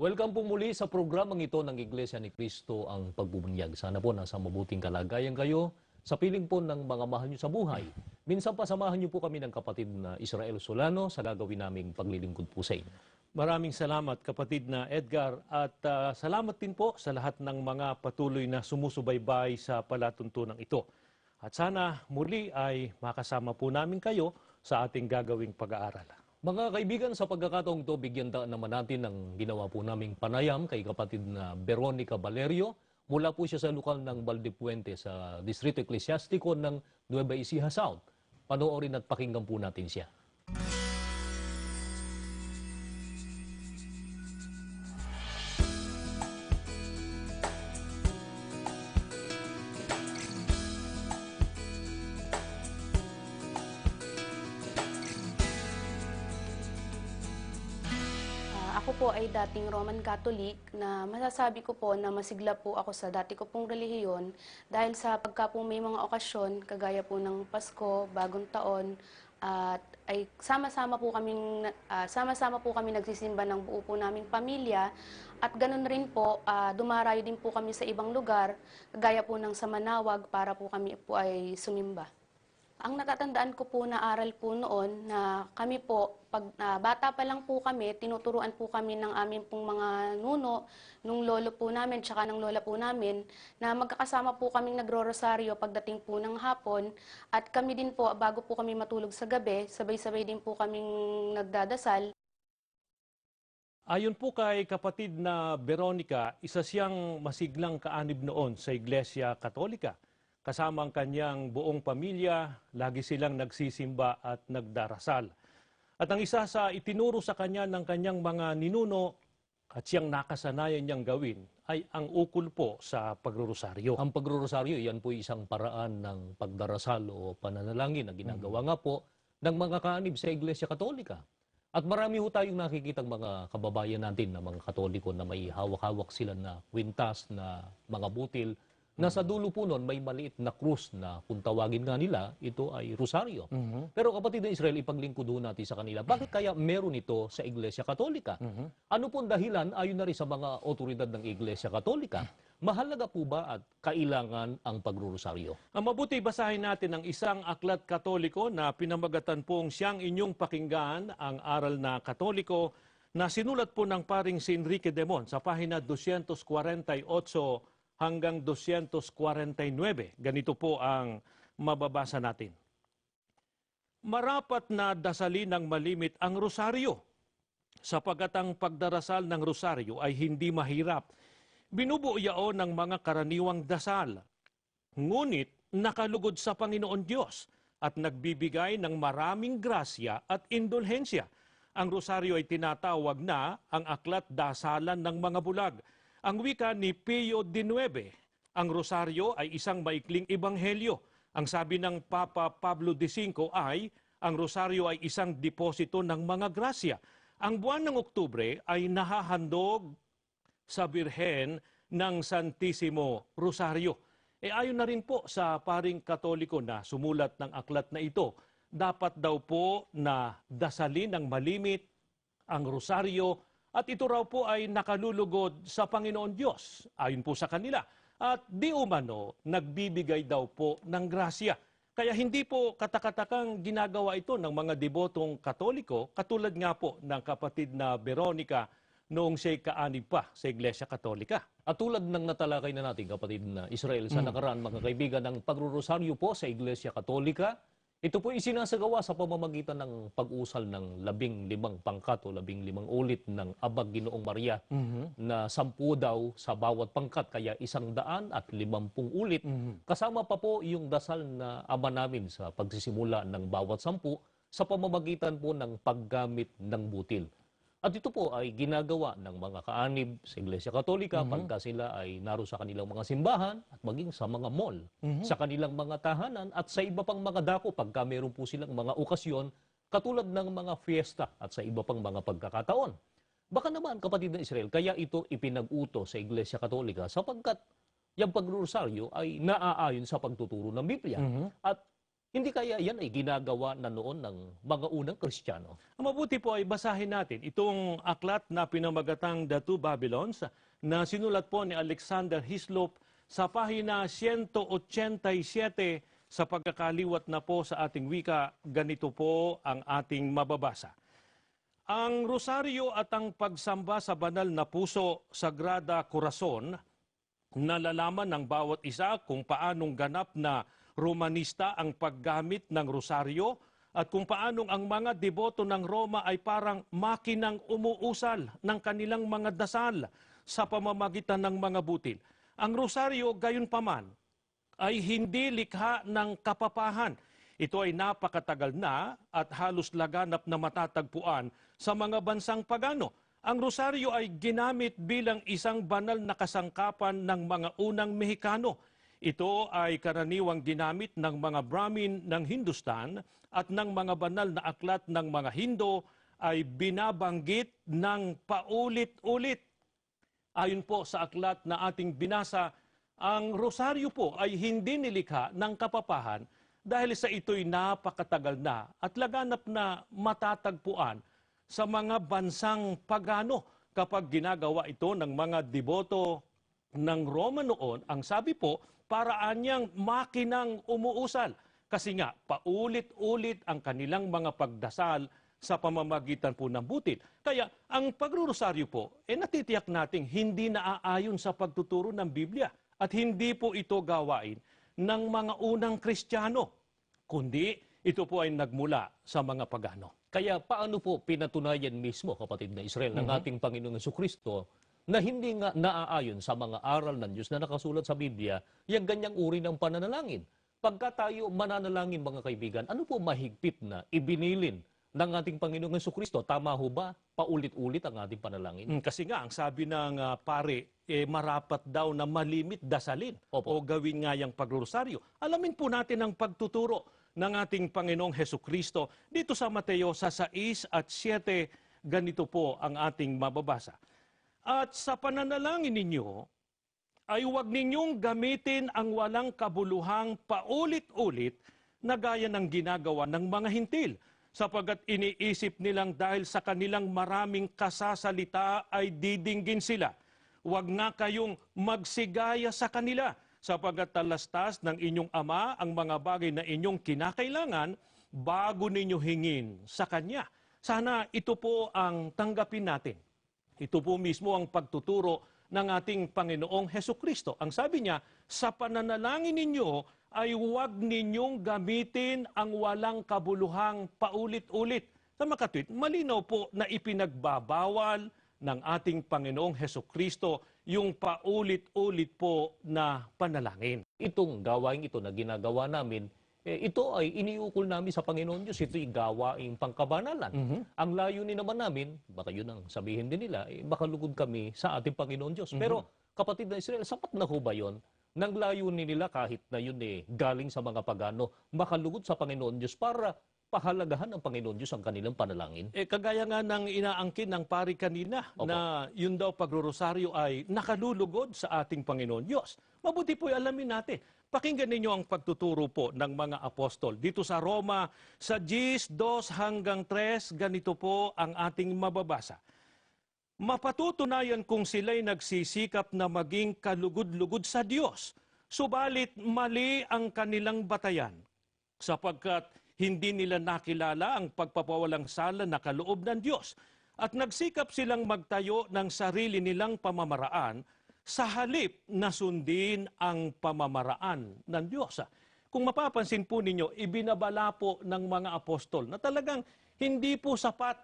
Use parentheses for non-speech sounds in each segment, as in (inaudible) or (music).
Welcome po muli sa programang ito ng Iglesia ni Cristo ang pagbubunyag. Sana po nasa mabuting kalagayan kayo sa piling po ng mga mahal nyo sa buhay. Minsan pa samahan nyo po kami ng kapatid na Israel Solano sa gagawin naming paglilingkod po sa inyo. Maraming salamat kapatid na Edgar at ah, salamat din po sa lahat ng mga patuloy na sumusubaybay sa palatuntunang ito. At sana muli ay makasama po namin kayo sa ating gagawing pag-aaral. Mga kaibigan, sa pagkakataong ito, bigyan daan naman natin ng ginawa po naming panayam kay kapatid na Veronica Valerio. Mula po siya sa lokal ng Valdepuente sa Distrito Ecclesiastico ng Nueva Ecija South. Panoorin at pakinggan po natin siya. Roman Catholic na masasabi ko po na masigla po ako sa dati ko pong relihiyon dahil sa pagka po may mga okasyon, kagaya po ng Pasko, Bagong Taon, at ay sama-sama po kaming ah, sama-sama po kami nagsisimba ng buo po naming pamilya at ganun rin po ah, dumarayo din po kami sa ibang lugar kagaya po ng sa Manawag para po kami po ay sumimba. Ang natatandaan ko po na aral po noon na kami po, pag ah, bata pa lang po kami, tinuturuan po kami ng aming pong mga nuno, nung lolo po namin, tsaka ng lola po namin, na magkakasama po kaming nagro-rosaryo pagdating po ng hapon. At kami din po, bago po kami matulog sa gabi, sabay-sabay din po kaming nagdadasal. Ayon po kay kapatid na Veronica, isa siyang masiglang kaanib noon sa Iglesia Katolika. Kasama ang kanyang buong pamilya, lagi silang nagsisimba at nagdarasal. At ang isa sa itinuro sa kanya ng kanyang mga ninuno at siyang nakasanayan niyang gawin ay ang ukol po sa pagrurosaryo. Ang pagrorosaryo, yan po isang paraan ng pagdarasal o pananalangin na ginagawa nga po ng mga kaanib sa Iglesia Katolika. At marami ho tayong nakikitang mga kababayan natin na mga Katoliko na may hawak-hawak sila na kwintas na mga butil na sa dulo po nun may maliit na krus na kung tawagin nga nila, ito ay rosaryo. Pero kapatid ng Israel, ipaglingkod ho natin sa kanila, bakit (clears throat) kaya meron ito sa Iglesia Katolika? Ano pong dahilan ayon na rin sa mga otoridad ng Iglesia Katolika? (clears throat) Mahalaga po ba at kailangan ang pagrurosaryo? Ang mabuti basahin natin ang isang aklat katoliko na pinamagatan pong siyang inyong pakinggan ang aral na katoliko na sinulat po ng paring si Enrique Demon sa pahina 248 hanggang 249. Ganito po ang mababasa natin. Marapat na dasalin ng malimit ang rosaryo sapagat ang pagdarasal ng rosaryo ay hindi mahirap. Binubuo yaon ng mga karaniwang dasal. Ngunit nakalugod sa Panginoon Diyos at nagbibigay ng maraming grasya at indulhensya. Ang rosaryo ay tinatawag na ang aklat dasalan ng mga bulag. Ang wika ni Pio XIX, ang rosaryo ay isang maikling ebanghelyo. Ang sabi ng Papa Pablo V ay, ang rosaryo ay isang deposito ng mga grasya. Ang buwan ng Oktubre ay nahahandog sa Birhen ng Santissimo Rosario. E ayon na rin po sa paring katoliko na sumulat ng aklat na ito, dapat daw po na dasalin ng malimit ang rosaryo at ito raw po ay nakalulugod sa Panginoon Diyos ayon po sa kanila. At di umano, nagbibigay daw po ng grasya. Kaya hindi po katakatakang ginagawa ito ng mga debotong katoliko, katulad nga po ng kapatid na Veronica noong siya'y kaanib pa sa Iglesia Katolika. At tulad ng natalakay na natin, kapatid na Israel, sa nakaraan, mga kaibigan, ng pagrurosaryo po sa Iglesia Katolika, ito po isinasagawa sa pamamagitan ng pag-usal ng labing limang pangkat o labing limang ulit ng Abag Ginoong Maria na sampu daw sa bawat pangkat, kaya isang daan at limampung ulit. Kasama pa po yung dasal na ama namin sa pagsisimula ng bawat sampu sa pamamagitan po ng paggamit ng butil. At ito po ay ginagawa ng mga kaanib sa Iglesia Katolika pagka sila ay naro sa kanilang mga simbahan at maging sa mga mall, sa kanilang mga tahanan at sa iba pang mga dako pagka meron po silang mga okasyon katulad ng mga fiesta at sa iba pang mga pagkakataon. Baka naman kapatid ng Israel, kaya ito ipinag-uto sa Iglesia Katolika sapagkat yung pagrosaryo ay naaayon sa pagtuturo ng Biblia. At Hindi kaya yan ay ginagawa na noon ng mga unang Kristiyano? Ang mabuti po ay basahin natin itong aklat na pinamagatang The Two Babylons na sinulat po ni Alexander Hislop sa pahina 187 sa pagkakaliwat na po sa ating wika. Ganito po ang ating mababasa. Ang rosaryo at ang pagsamba sa banal na puso, Sagrada Corazon, nalalaman ng bawat isa kung paanong ganap na Romanista ang paggamit ng rosaryo at kung paanong ang mga deboto ng Roma ay parang makinang umuusal ng kanilang mga dasal sa pamamagitan ng mga butil. Ang rosaryo gayon paman ay hindi likha ng kapapahan. Ito ay napakatagal na at halos laganap na matatagpuan sa mga bansang pagano. Ang rosaryo ay ginamit bilang isang banal na kasangkapan ng mga unang Mexicano. Ito ay karaniwang ginamit ng mga Brahmin ng Hindustan at ng mga banal na aklat ng mga Hindo ay binabanggit ng paulit-ulit. Ayon po sa aklat na ating binasa, ang rosaryo po ay hindi nilikha ng kapapahan dahil sa ito'y napakatagal na at laganap na matatagpuan sa mga bansang pagano kapag ginagawa ito ng mga deboto ng Roma noon, ang sabi po, paraan niyang makinang umuusal. Kasi nga, paulit-ulit ang kanilang mga pagdasal sa pamamagitan po ng butil. Kaya ang pagrurosaryo po, eh natitiyak nating hindi naaayon sa pagtuturo ng Biblia at hindi po ito gawain ng mga unang Kristiyano, kundi ito po ay nagmula sa mga pagano. Kaya paano po pinatunayan mismo, kapatid na Israel, ng ating Panginoong Kristo na hindi nga naaayon sa mga aral ng Diyos na nakasulat sa Biblia, yung ganyang uri ng pananalangin. Pagka tayo mananalangin, mga kaibigan, ano po mahigpit na ibinilin ng ating Panginoong Kristo? Tama ho ba? Paulit-ulit ang ating panalangin? Mm, Kasi nga, ang sabi ng ah, pare, eh, marapat daw na malimit dasalin Opo. o gawin nga yung pagrosaryo. Alamin po natin ang pagtuturo ng ating Panginoong Heso Kristo dito sa Mateo sa 6 at 7. Ganito po ang ating mababasa. At sa pananalangin ninyo, ay huwag ninyong gamitin ang walang kabuluhang paulit-ulit na gaya ng ginagawa ng mga hintil sapagat iniisip nilang dahil sa kanilang maraming kasasalita ay didinggin sila. Huwag nga kayong magsigaya sa kanila sapagat talastas ng inyong ama ang mga bagay na inyong kinakailangan bago ninyo hingin sa Kanya. Sana ito po ang tanggapin natin. Ito po mismo ang pagtuturo ng ating Panginoong Heso Kristo. Ang sabi niya, sa pananalangin ninyo ay huwag ninyong gamitin ang walang kabuluhang paulit-ulit. Sa makatwit, malinaw po na ipinagbabawal ng ating Panginoong Heso Kristo yung paulit-ulit po na panalangin. Itong gawain ito na ginagawa namin, eh, ito ay iniukol namin sa Panginoon Diyos. Ito'y gawaing pangkabanalan. Ang layunin naman namin, baka yun ang sabihin din nila, eh, makalugod kami sa ating Panginoon Diyos. Pero kapatid na Israel, sapat na ho ba yun? Nang layunin nila kahit na yun eh, galing sa mga pagano, makalugod sa Panginoon Diyos para pahalagahan ng Panginoon Diyos ang kanilang panalangin. Eh, kagaya nga ng inaangkin ng pari kanina Opo. na yun daw pagrorosaryo ay nakalulugod sa ating Panginoon Diyos. Mabuti po alamin natin. Pakinggan ninyo ang pagtuturo po ng mga apostol. Dito sa Roma, sa 10, 2 hanggang 3, ganito po ang ating mababasa. Mapatutunayan kung sila'y nagsisikap na maging kalugod-lugod sa Diyos. Subalit mali ang kanilang batayan sapagkat hindi nila nakilala ang pagpapawalang sala na kaloob ng Diyos at nagsikap silang magtayo ng sarili nilang pamamaraan sa halip na sundin ang pamamaraan ng Diyos. Kung mapapansin po ninyo, ibinabala po ng mga apostol na talagang hindi po sapat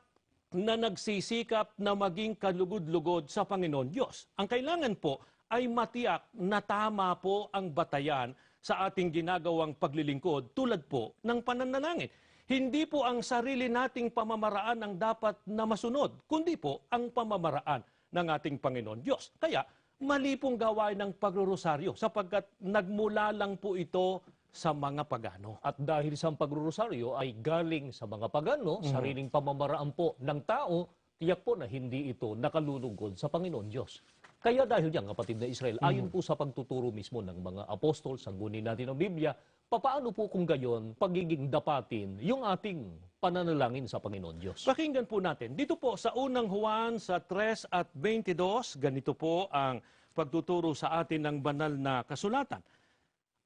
na nagsisikap na maging kalugod-lugod sa Panginoon Diyos. Ang kailangan po ay matiyak na tama po ang batayan sa ating ginagawang paglilingkod tulad po ng pananalangin. Hindi po ang sarili nating pamamaraan ang dapat na masunod, kundi po ang pamamaraan ng ating Panginoon Diyos. Kaya mali pong gawain ng pagrorosaryo sapagkat nagmula lang po ito sa mga pagano. At dahil sa pagrurosaryo ay galing sa mga pagano, sariling pamamaraan po ng tao, tiyak po na hindi ito nakalulugod sa Panginoon Diyos. Kaya dahil yan, kapatid na Israel, ayon po sa pagtuturo mismo ng mga apostol, sa gunin natin ng Biblia, papaano po kung gayon pagiging dapatin yung ating pananalangin sa Panginoon Diyos? Pakinggan po natin. Dito po sa unang Juan sa 3 at 22, ganito po ang pagtuturo sa atin ng banal na kasulatan.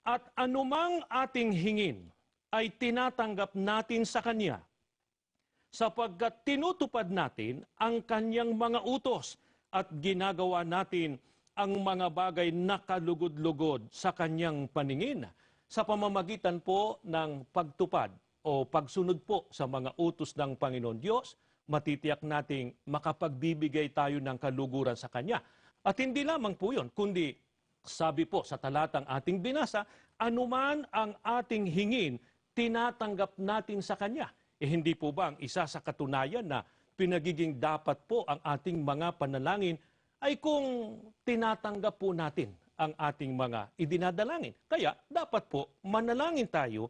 At anumang ating hingin ay tinatanggap natin sa Kanya sapagkat tinutupad natin ang Kanyang mga utos at ginagawa natin ang mga bagay na kalugod-lugod sa Kanyang paningin sa pamamagitan po ng pagtupad o pagsunod po sa mga utos ng Panginoon Diyos, matitiyak nating makapagbibigay tayo ng kaluguran sa Kanya. At hindi lamang po yun, kundi sabi po sa talatang ating binasa, anuman ang ating hingin, tinatanggap natin sa Kanya. Eh hindi po ba ang isa sa katunayan na pinagiging dapat po ang ating mga panalangin ay kung tinatanggap po natin ang ating mga idinadalangin. Kaya dapat po manalangin tayo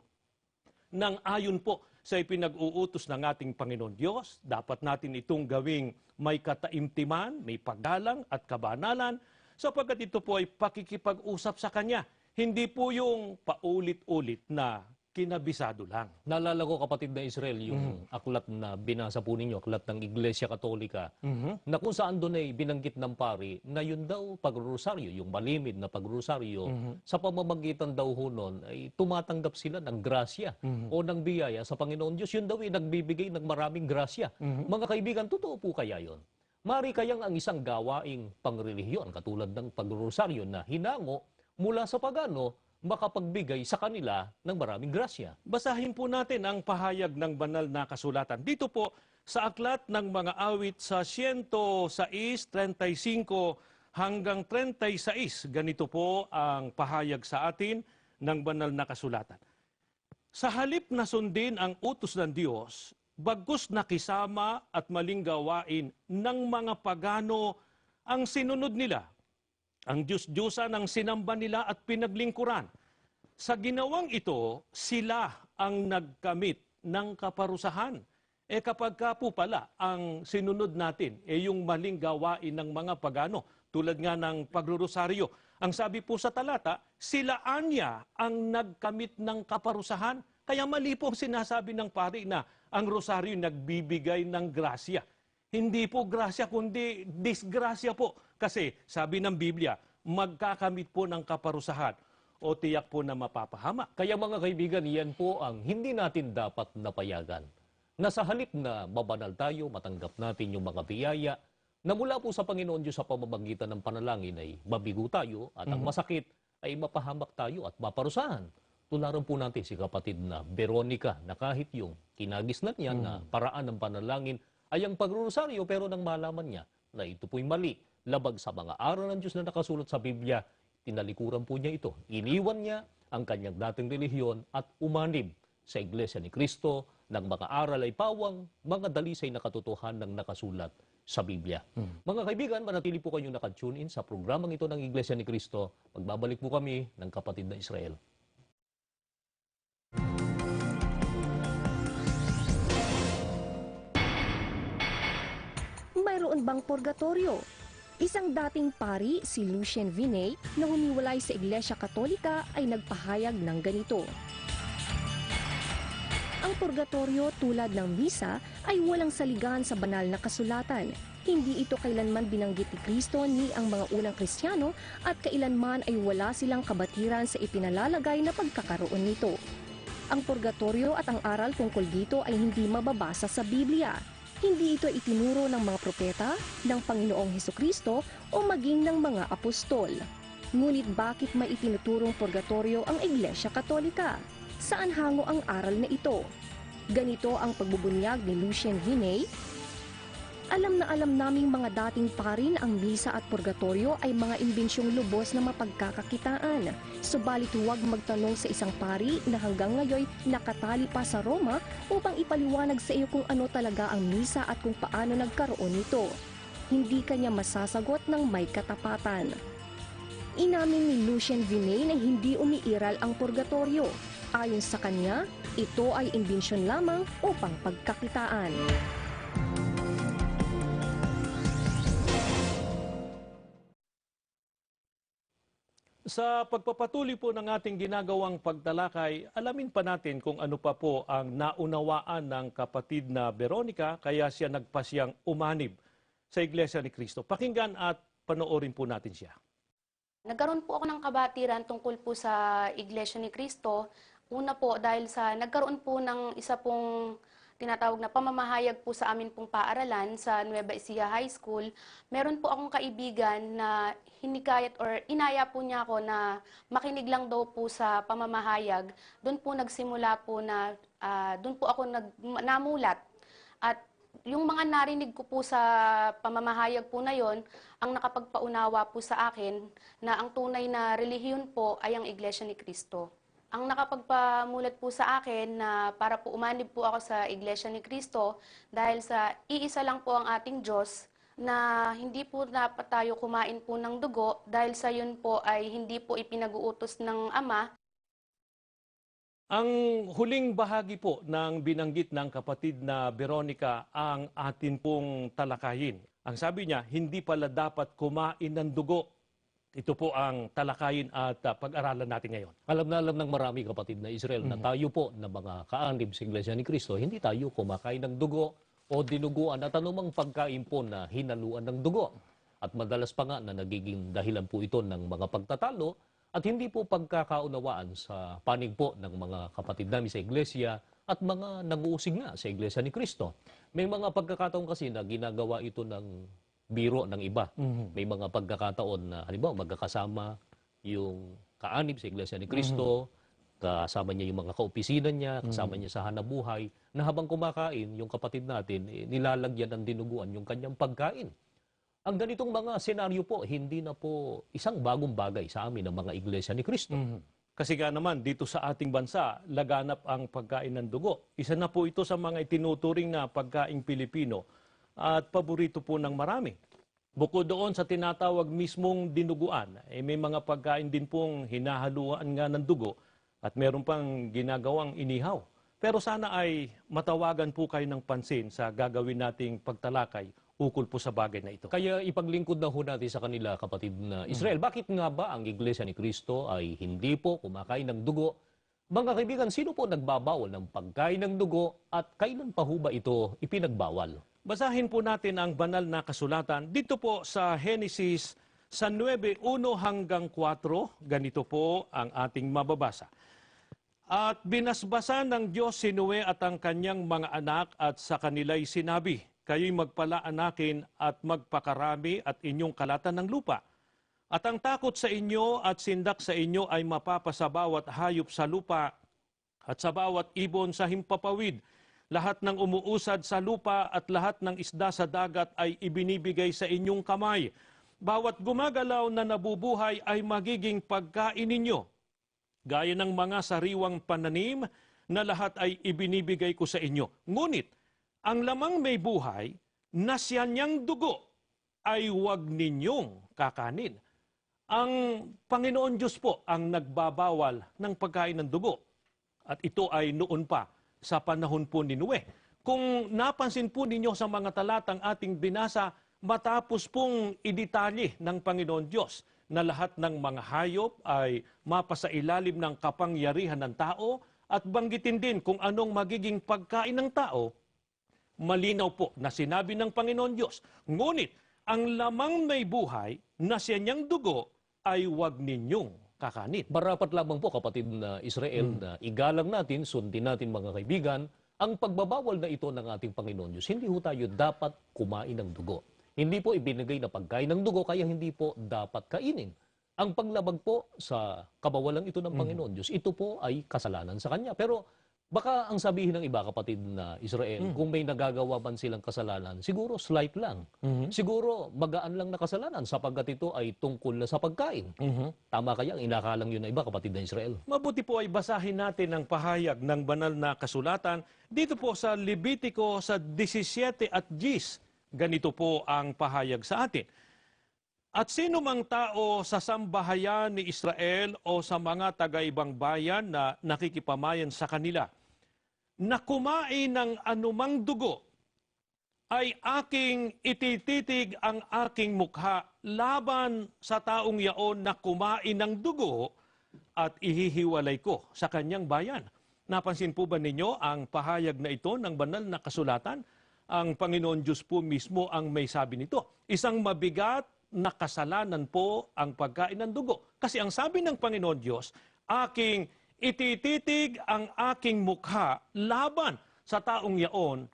ng ayon po sa ipinag-uutos ng ating Panginoon Diyos. Dapat natin itong gawing may kataimtiman, may paggalang at kabanalan sapagkat ito po ay pakikipag-usap sa Kanya. Hindi po yung paulit-ulit na kinabisado lang. Naalala ko kapatid na Israel, yung aklat na binasa po ninyo, aklat ng Iglesia Katolika, na kung saan doon ay binanggit ng pari na yun daw pagrosaryo, yung malimid na pagrosaryo, sa pamamagitan daw ho nun, ay tumatanggap sila ng grasya o ng biyaya sa Panginoon Diyos. Yun daw ay nagbibigay ng maraming grasya. Mga kaibigan, totoo po kaya yon? Mari kayang ang isang gawaing pangrelihiyon, katulad ng pagrosaryo na hinango mula sa pagano, makapagbigay sa kanila ng maraming grasya. Basahin po natin ang pahayag ng banal na kasulatan. Dito po sa aklat ng mga awit sa 106.35 hanggang 36, ganito po ang pahayag sa atin ng banal na kasulatan. Sa halip na sundin ang utos ng Diyos, bagkus nakisama at maling gawain ng mga pagano ang sinunod nila. Ang Diyos-Diyosan ang sinamba nila at pinaglingkuran. Sa ginawang ito, sila ang nagkamit ng kaparusahan. E kapag ka po pala ang sinunod natin, e yung maling gawain ng mga pagano, tulad nga ng pagrurosaryo, ang sabi po sa talata, sila anya ang nagkamit ng kaparusahan. Kaya mali po sinasabi ng pari na ang rosaryo nagbibigay ng grasya. Hindi po grasya, kundi disgrasya po. Kasi sabi ng Biblia, magkakamit po ng kaparusahan o tiyak po na mapapahama. Kaya mga kaibigan, yan po ang hindi natin dapat napayagan. Na sa halip na mabanal tayo, matanggap natin yung mga biyaya, na mula po sa Panginoon Diyos sa pamamagitan ng panalangin ay mabigo tayo at ang masakit ay mapahamak tayo at maparusahan. Tularan po natin si kapatid na Veronica na kahit yung kinagisnan niya na paraan ng panalangin ay ang pagrurosaryo pero nang malaman niya na ito po'y mali, labag sa mga aral ng Diyos na nakasulat sa Biblia, tinalikuran po niya ito. Iniwan niya ang kanyang dating relihiyon at umanib sa Iglesia ni Kristo ng mga aral ay pawang, mga dalisay na katotohanan ng nakasulat sa Biblia. Mga kaibigan, manatili po kayong nakatune in sa programang ito ng Iglesia ni Kristo. Magbabalik po kami ng kapatid na Israel. Mayroon bang purgatorio? Isang dating pari, si Lucien Vinay, na humiwalay sa Iglesia Katolika ay nagpahayag ng ganito. Ang purgatorio tulad ng misa ay walang saligan sa banal na kasulatan. Hindi ito kailanman binanggit ni Kristo ni ang mga unang Kristiyano at kailanman ay wala silang kabatiran sa ipinalalagay na pagkakaroon nito. Ang purgatorio at ang aral tungkol dito ay hindi mababasa sa Biblia. Hindi ito itinuro ng mga propeta, ng Panginoong Heso Kristo o maging ng mga apostol. Ngunit bakit may itinuturong purgatorio ang Iglesia Katolika? Saan hango ang aral na ito? Ganito ang pagbubunyag ni Lucien Vinay. Alam na alam naming mga dating parin ang misa at purgatorio ay mga imbinsyong lubos na mapagkakakitaan. Subalit huwag magtanong sa isang pari na hanggang ngayon nakatali pa sa Roma upang ipaliwanag sa iyo kung ano talaga ang misa at kung paano nagkaroon nito. Hindi kanya masasagot ng may katapatan. Inamin ni Lucien Vinay na hindi umiiral ang purgatorio. Ayon sa kanya, ito ay imbensyon lamang upang pagkakitaan. Sa pagpapatuloy po ng ating ginagawang pagtalakay, alamin pa natin kung ano pa po ang naunawaan ng kapatid na Veronica kaya siya nagpasyang umanib sa Iglesia ni Cristo. Pakinggan at panoorin po natin siya. Nagkaroon po ako ng kabatiran tungkol po sa Iglesia ni Cristo. Una po dahil sa nagkaroon po ng isa pong tinatawag na pamamahayag po sa amin pong paaralan sa Nueva Ecija High School. Meron po akong kaibigan na hinikayat or inaya po niya ako na makinig lang daw po sa pamamahayag. Doon po nagsimula po na, ah, doon po ako nag, namulat. At yung mga narinig ko po sa pamamahayag po na yon, ang nakapagpaunawa po sa akin na ang tunay na relihiyon po ay ang Iglesia ni Cristo. Ang nakapagpamulat po sa akin na para po umanib po ako sa Iglesia ni Cristo dahil sa iisa lang po ang ating Diyos na hindi po dapat tayo kumain po ng dugo dahil sa yun po ay hindi po ipinag-uutos ng Ama Ang huling bahagi po ng binanggit ng kapatid na Veronica ang atin pong talakayin. Ang sabi niya, hindi pala dapat kumain ng dugo. Ito po ang talakayin at ah, pag-aralan natin ngayon. Alam na alam ng marami kapatid na Israel na tayo po na mga kaanib sa Iglesia ni Cristo, hindi tayo kumakain ng dugo o dinuguan at anumang pagkain po na hinaluan ng dugo. At madalas pa nga na nagiging dahilan po ito ng mga pagtatalo at hindi po pagkakaunawaan sa panig po ng mga kapatid namin sa Iglesia at mga nanguusig nga sa Iglesia ni Cristo. May mga pagkakataon kasi na ginagawa ito ng biro ng iba. May mga pagkakataon na halimbawa magkakasama yung kaanib sa Iglesia ni Cristo, kasama niya yung mga kaopisina niya, kasama niya sa hanabuhay, na habang kumakain, yung kapatid natin, eh, nilalagyan ng dinuguan yung kanyang pagkain. Ang ganitong mga senaryo po, hindi na po isang bagong bagay sa amin ng mga Iglesia ni Cristo. Kasi nga naman, dito sa ating bansa, laganap ang pagkain ng dugo. Isa na po ito sa mga itinuturing na pagkaing Pilipino at paborito po ng marami. Bukod doon sa tinatawag mismong dinuguan, eh may mga pagkain din pong hinahaluan nga ng dugo at meron pang ginagawang inihaw. Pero sana ay matawagan po kayo ng pansin sa gagawin nating pagtalakay ukol po sa bagay na ito. Kaya ipaglingkod na ho natin sa kanila, kapatid na Israel. Bakit nga ba ang Iglesia ni Cristo ay hindi po kumakain ng dugo? Mga kaibigan, sino po nagbabawal ng pagkain ng dugo at kailan pa ho ba ito ipinagbawal? Basahin po natin ang banal na kasulatan dito po sa Genesis sa 9:1 hanggang 4. Ganito po ang ating mababasa. At binasbasan ng Diyos si Noe at ang kanyang mga anak at sa kanila'y sinabi, Kayo'y magpalaanakin at magpakarami at inyong kalatan ng lupa. At ang takot sa inyo at sindak sa inyo ay mapapa sa bawat hayop sa lupa at sa bawat ibon sa himpapawid. Lahat ng umuusad sa lupa at lahat ng isda sa dagat ay ibinibigay sa inyong kamay. Bawat gumagalaw na nabubuhay ay magiging pagkain ninyo. Gaya ng mga sariwang pananim na lahat ay ibinibigay ko sa inyo. Ngunit, ang lamang may buhay na siya niyang dugo ay huwag ninyong kakanin. Ang Panginoon Diyos po ang nagbabawal ng pagkain ng dugo. At ito ay noon pa sa panahon po ni Noe. Kung napansin po ninyo sa mga talatang ating binasa, matapos pong idetalye ng Panginoon Diyos na lahat ng mga hayop ay mapasailalim ng kapangyarihan ng tao at banggitin din kung anong magiging pagkain ng tao, malinaw po na sinabi ng Panginoon Diyos. Ngunit, ang lamang may buhay na siya niyang dugo ay huwag ninyong kakanin. Marapat lamang po kapatid na Israel na igalang natin, sundin natin mga kaibigan, ang pagbabawal na ito ng ating Panginoon Diyos. Hindi ho tayo dapat kumain ng dugo. Hindi po ibinigay na pagkain ng dugo, kaya hindi po dapat kainin. Ang paglabag po sa kabawalan ito ng Panginoon Diyos, ito po ay kasalanan sa Kanya. Pero baka ang sabihin ng iba, kapatid na Israel, kung may nagagawa man silang kasalanan, siguro slight lang. Siguro magaan lang na kasalanan sapagkat ito ay tungkol na sa pagkain. Tama kaya ang inakalang yun na iba, kapatid na Israel? Mabuti po ay basahin natin ang pahayag ng banal na kasulatan dito po sa Levitico sa 17 at 10. Ganito po ang pahayag sa atin. At sino mang tao sa sambahayan ni Israel o sa mga taga-ibang bayan na nakikipamayan sa kanila, na kumain ng anumang dugo ay aking itititig ang aking mukha laban sa taong yaon na kumain ng dugo at ihihiwalay ko sa kanyang bayan. Napansin po ba ninyo ang pahayag na ito ng banal na kasulatan? Ang Panginoon Diyos po mismo ang may sabi nito. Isang mabigat na kasalanan po ang pagkain ng dugo. Kasi ang sabi ng Panginoon Diyos, aking itititig ang aking mukha laban sa taong yaon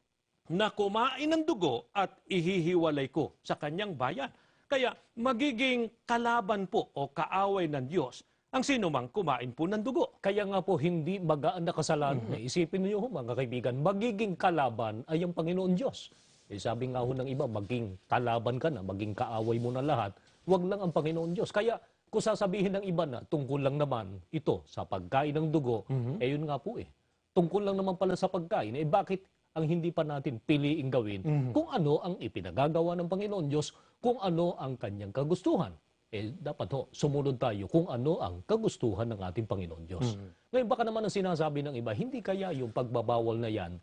na kumain ng dugo at ihihiwalay ko sa kanyang bayan. Kaya magiging kalaban po o kaaway ng Diyos ang sino mang kumain po ng dugo. Kaya nga po hindi magaan na kasalanan. eh. Isipin niyo ho, mga kaibigan, magiging kalaban ay ang Panginoon Diyos. Eh, sabi nga ho ng iba, maging kalaban ka na, maging kaaway mo na lahat, wag lang ang Panginoon Diyos. Kaya kung sasabihin ng iba na tungkol lang naman ito sa pagkain ng dugo, eh yun nga po eh. Tungkol lang naman pala sa pagkain, eh bakit ang hindi pa natin piliing gawin kung ano ang ipinagagawa ng Panginoon Diyos, kung ano ang kanyang kagustuhan. Eh, dapat ho, sumunod tayo kung ano ang kagustuhan ng ating Panginoon Diyos. Ngayon, baka naman ang sinasabi ng iba, hindi kaya yung pagbabawal na yan,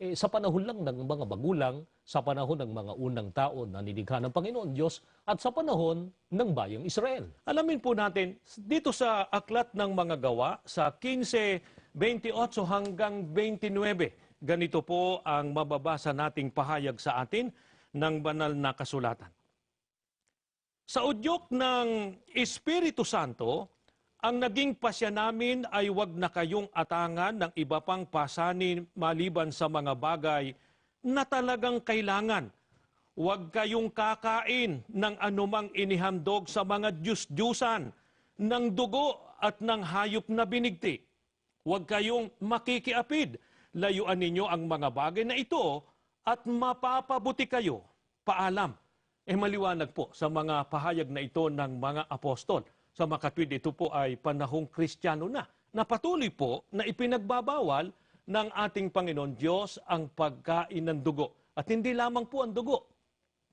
eh, sa panahon lang ng mga magulang, sa panahon ng mga unang tao na nilikha ng Panginoon Diyos, at sa panahon ng bayang Israel. Alamin po natin, dito sa Aklat ng Mga Gawa, sa 15, 28 hanggang 29, ganito po ang mababasa nating pahayag sa atin ng banal na kasulatan. Sa udyok ng Espiritu Santo, ang naging pasya namin ay wag na kayong atangan ng iba pang pasanin maliban sa mga bagay na talagang kailangan. Huwag kayong kakain ng anumang inihandog sa mga Diyos-Diyusan, ng dugo at ng hayop na binigti. Huwag kayong makikiapid. Layuan ninyo ang mga bagay na ito at mapapabuti kayo. Paalam. Eh maliwanag po sa mga pahayag na ito ng mga apostol. Sa makatwid ito po ay panahong kristyano na, na patuloy po na ipinagbabawal ng ating Panginoon Diyos ang pagkain ng dugo. At hindi lamang po ang dugo,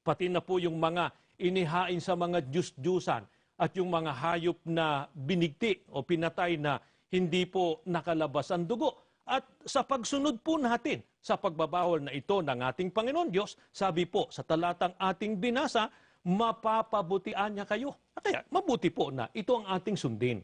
pati na po yung mga inihain sa mga Diyos-Diyusan at yung mga hayop na binigti o pinatay na hindi po nakalabas ang dugo. At sa pagsunod po natin sa pagbabawal na ito ng ating Panginoon Diyos, sabi po sa talatang ating binasa, mapapabutian niya kayo. Kaya mabuti po na ito ang ating sundin.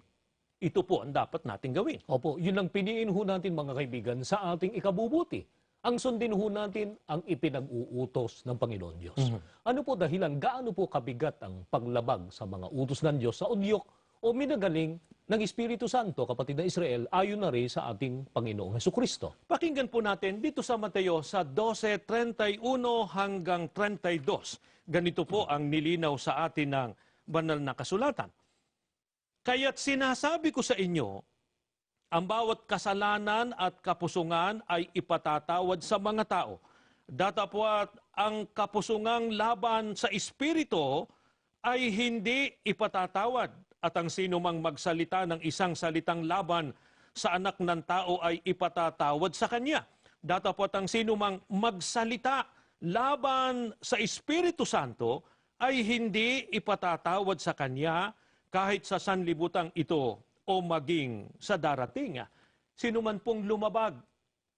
Ito po ang dapat nating gawin. Opo, yun ang piniin ho natin mga kaibigan sa ating ikabubuti. Ang sundin ho natin ang ipinag-uutos ng Panginoon Diyos. Ano po dahilan, gaano po kabigat ang paglabag sa mga utos ng Diyos sa udyok o minagaling ng Espiritu Santo, kapatid na Israel, ayon na rin sa ating Panginoong Heso Kristo. Pakinggan po natin dito sa Mateo sa 12.31 hanggang 32. Ganito po ang nilinaw sa atin ng banal na kasulatan. Kaya't sinasabi ko sa inyo, ang bawat kasalanan at kapusungan ay ipatatawad sa mga tao. Datapwat ang kapusungang laban sa Espiritu ay hindi ipatatawad at ang sino mang magsalita ng isang salitang laban sa anak ng tao ay ipatatawad sa kanya. Datapwat ang sino mang magsalita laban sa Espiritu Santo ay hindi ipatatawad sa kanya kahit sa sanlibutan ito o maging sa darating. Sino man pong lumabag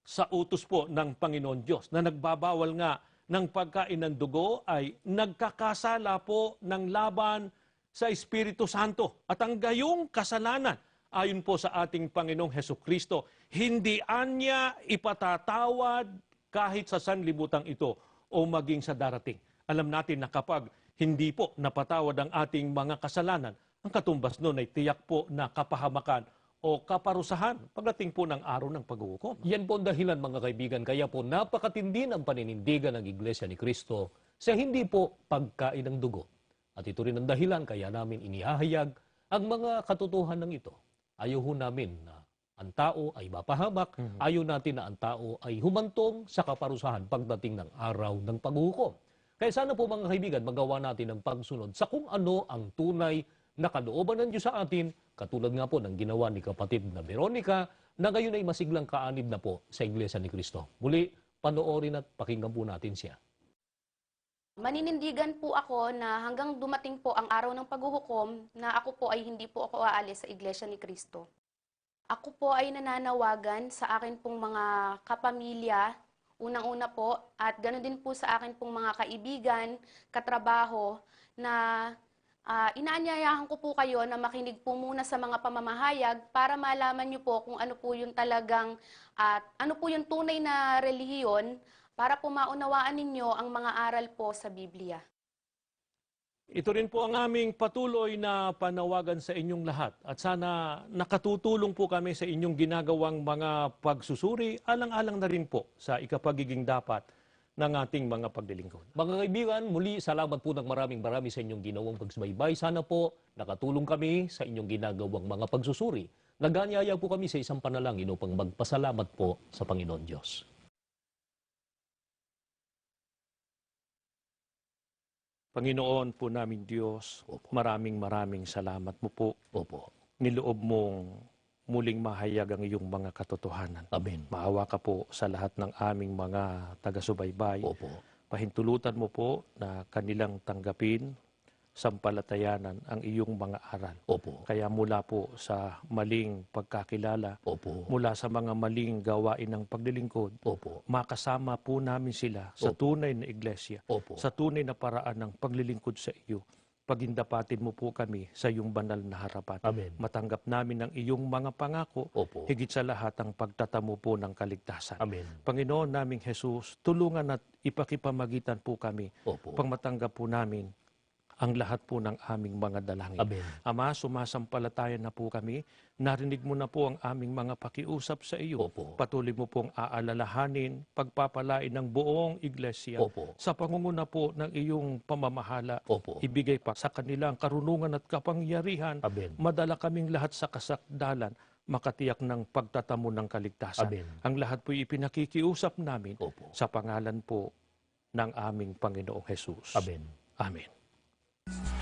sa utos po ng Panginoon Diyos na nagbabawal nga ng pagkain ng dugo ay nagkakasala po ng laban sa Espiritu Santo. At ang gayong kasalanan, ayon po sa ating Panginoong Heso Kristo, hindi anya ipatatawad kahit sa sanlibutan ito o maging sa darating. Alam natin na kapag hindi po napatawad ang ating mga kasalanan, ang katumbas nun ay tiyak po na kapahamakan o kaparusahan pagdating po ng araw ng paghuhukom. Yan po ang dahilan mga kaibigan, kaya po napakatindi ng paninindigan ng Iglesia ni Kristo sa hindi po pagkain ng dugo. At ito rin ang dahilan kaya namin inihahayag ang mga katotohanan ng ito. Ayaw namin na ang tao ay mapahamak, ayaw natin na ang tao ay humantong sa kaparusahan pagdating ng araw ng paghuhukom. Kaya sana po mga kaibigan, magawa natin ang pagsunod sa kung ano ang tunay na kalooban ng Diyos sa atin, katulad nga po ng ginawa ni kapatid na Veronica, na ngayon ay masiglang kaanib na po sa Iglesia ni Kristo. Muli, panoorin at pakinggan po natin siya. Maninindigan po ako na hanggang dumating po ang araw ng paghuhukom na ako po ay hindi po ako aalis sa Iglesia ni Kristo. Ako po ay nananawagan sa akin pong mga kapamilya unang-una po, at ganoon din po sa akin pong mga kaibigan, katrabaho, na ah, inaanyayahan ko po kayo na makinig po muna sa mga pamamahayag para malaman niyo po kung ano po yung talagang, at ano po yung tunay na relihiyon para po maunawaan ninyo ang mga aral po sa Biblia. Ito rin po ang aming patuloy na panawagan sa inyong lahat at sana nakatutulong po kami sa inyong ginagawang mga pagsusuri alang-alang na rin po sa ikapagiging dapat ng ating mga pagdilingkod. Mga kaibigan, muli salamat po ng maraming marami sa inyong ginawang pagsubaybay. Sana po nakatulong kami sa inyong ginagawang mga pagsusuri. Naganyaya po kami sa isang panalangin upang magpasalamat po sa Panginoon Diyos. Panginoon po namin Diyos, maraming maraming salamat mo po. Opo. Niloob mong muling mahayag ang iyong mga katotohanan. Amen. Maawa ka po sa lahat ng aming mga taga-subaybay. Opo. Pahintulutan mo po na kanilang tanggapin, sampalatayanan ang iyong mga aral. Opo. Kaya mula po sa maling pagkakilala, Opo. mula sa mga maling gawain ng paglilingkod, Opo. makasama po namin sila sa Opo. tunay na iglesia, Opo. sa tunay na paraan ng paglilingkod sa iyo. Pagindapatin mo po kami sa iyong banal na harapan. Amen. Matanggap namin ang iyong mga pangako, Opo. higit sa lahat ang pagtatamo po ng kaligtasan. Amen. Panginoon naming Jesus, tulungan at ipakipamagitan po kami Opo. pang matanggap po namin ang lahat po ng aming mga dalangin. Amen. Ama, sumasampalataya na po kami. Narinig mo na po ang aming mga pakiusap sa iyo. Opo. Patuloy mo pong aalalahanin, pagpapalain ng buong iglesia Opo. sa pangunguna po ng iyong pamamahala. Opo. Ibigay pa sa kanila ang karunungan at kapangyarihan. Amen. Madala kaming lahat sa kasakdalan, makatiyak ng pagtatamo ng kaligtasan. Amen. Ang lahat po ipinakikiusap namin Opo. sa pangalan po ng aming Panginoong Jesus. Amen. Amen. Thank you.